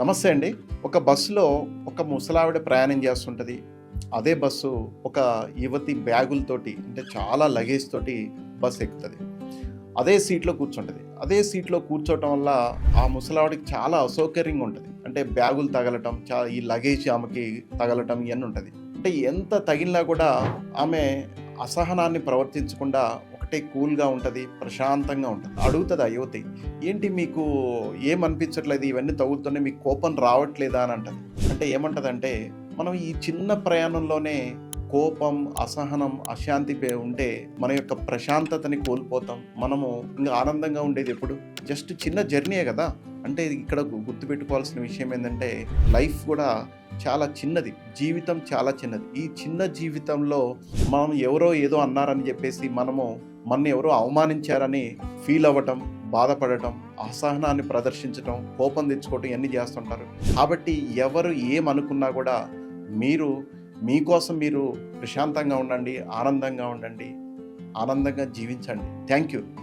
నమస్తే అండి. ఒక బస్సులో ఒక ముసలావిడ ప్రయాణం చేస్తుంటుంది. అదే బస్సు ఒక యువతి బ్యాగులతోటి అంటే చాలా లగేజ్ తోటి బస్సు ఎక్కుతుంది. అదే సీట్లో కూర్చుంటుంది. అదే సీట్లో కూర్చోవటం వల్ల ఆ ముసలావిడికి చాలా అసౌకర్యంగా ఉంటుంది. అంటే బ్యాగులు తగలటం చా ఈ లగేజ్ ఆమెకి తగలటం ఇవన్నీ ఉంటుంది. అంటే ఎంత తగిలినా కూడా ఆమె అసహనాన్ని ప్రవర్తించకుండా ఒకటే కూల్గా ఉంటుంది ప్రశాంతంగా ఉంటుంది. అడుగుతుంది ఆ యువతి ఏంటి మీకు ఏమనిపించట్లేదు? ఇవన్నీ తగులుతున్నాయి మీకు కోపం రావట్లేదా? అని అంటది. అంటే ఏమంటదంటే మనం ఈ చిన్న ప్రయాణంలోనే కోపం అసహనం అశాంతి ఉంటే మన యొక్క ప్రశాంతతని కోల్పోతాం. మనము ఇంకా ఆనందంగా ఉండేది ఎప్పుడు? జస్ట్ చిన్న జర్నీయే కదా. అంటే ఇక్కడ గుర్తుపెట్టుకోవాల్సిన విషయం ఏంటంటే లైఫ్ కూడా చాలా చిన్నది. జీవితం చాలా చిన్నది. ఈ చిన్న జీవితంలో మనం ఎవరో ఏదో అన్నారని చెప్పేసి మనము మన ఎవరో అవమానించారని ఫీల్ అవ్వటం బాధపడటం అసహనాన్ని ప్రదర్శించటం కోపం తెచ్చుకోవటం ఇవన్నీ చేస్తుంటారు. కాబట్టి ఎవరు ఏమనుకున్నా కూడా మీరు మీకోసం మీరు ప్రశాంతంగా ఉండండి ఆనందంగా ఉండండి ఆనందంగా జీవించండి. Thank you.